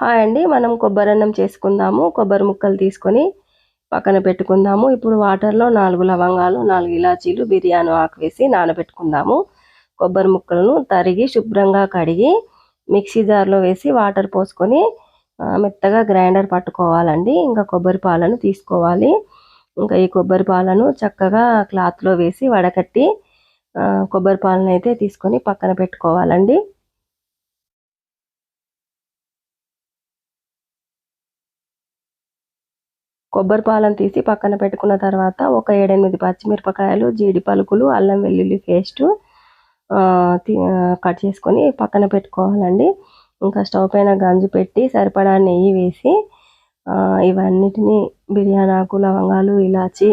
Hi అండి మనం కొబ్బరి అన్నం చేసుకుందాము. కొబ్బరి ముక్కలు తీసుకొని పక్కన పెట్టుకుందాము. ఇప్పుడు వాటర్లో నాలుగు లవంగాలు నాలుగు ఇలాచీలు బిర్యానీ ఆకు వేసి నానబెట్టుకుందాము. కొబ్బరి ముక్కలను తరిగి శుభ్రంగా కడిగి మిక్సీ జార్లో వేసి వాటర్ పోసుకొని మెత్తగా గ్రైండర్ పట్టుకోవాలండి. ఇంకా కొబ్బరి పాలను తీసుకోవాలి. ఇంకా ఈ కొబ్బరి పాలను చక్కగా క్లాత్లో వేసి వడకట్టి కొబ్బరి పాలను అయితే తీసుకొని పక్కన పెట్టుకోవాలండి. కొబ్బరి పాలను తీసి పక్కన పెట్టుకున్న తర్వాత ఒక ఏడెనిమిది పచ్చిమిరపకాయలు జీడి పలుకులు అల్లం వెల్లుల్లి పేస్ట్ కట్ చేసుకొని పక్కన పెట్టుకోవాలండి. ఇంకా స్టవ్ పైన గంజు పెట్టి సరిపడా నెయ్యి వేసి ఇవన్నిటిని బిర్యానీ ఆకు లవంగాలు ఇలాచి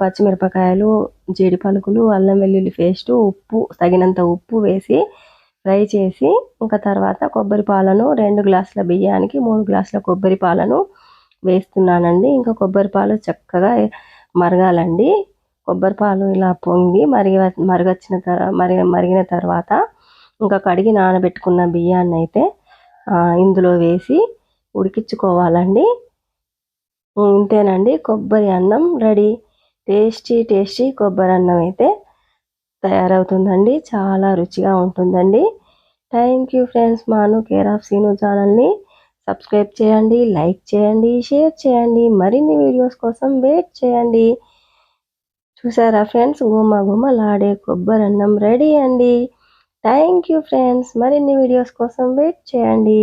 పచ్చిమిరపకాయలు జీడి పలుకులు అల్లం వెల్లుల్లి పేస్ట్ ఉప్పు తగినంత ఉప్పు వేసి ఫ్రై చేసి ఇంకా తర్వాత కొబ్బరి పాలను రెండు గ్లాసుల బియ్యానికి మూడు గ్లాసుల కొబ్బరి పాలను వేస్తున్నానండి. ఇంకా కొబ్బరి పాలు చక్కగా మరగాలండి. కొబ్బరి పాలు ఇలా పొంగి మరిగి మరగచ్చిన తర్వాత మరి మరిగిన తర్వాత ఇంకా కడిగి నానబెట్టుకున్న బియ్యాన్ని అయితే ఇందులో వేసి ఉడికించుకోవాలండి. ఇంతేనండి. కొబ్బరి అన్నం రెడీ. టేస్టీ టేస్టీ కొబ్బరి అన్నం అయితే తయారవుతుందండి. చాలా రుచిగా ఉంటుందండి. Thank you friends. మాను కేర్ ఆఫ్ సీను ఛానల్ని సబ్స్క్రైబ్ చేయండి లైక్ చేయండి షేర్ చేయండి మరిన్ని వీడియోస్ కోసం వెయిట్ చేయండి. చూసారా ఫ్రెండ్స్ గుమ గుమలాడే కొబ్బరి అన్నం రెడీ అండి. థ్యాంక్ యూ ఫ్రెండ్స్ మరిన్ని వీడియోస్ కోసం వెయిట్ చేయండి.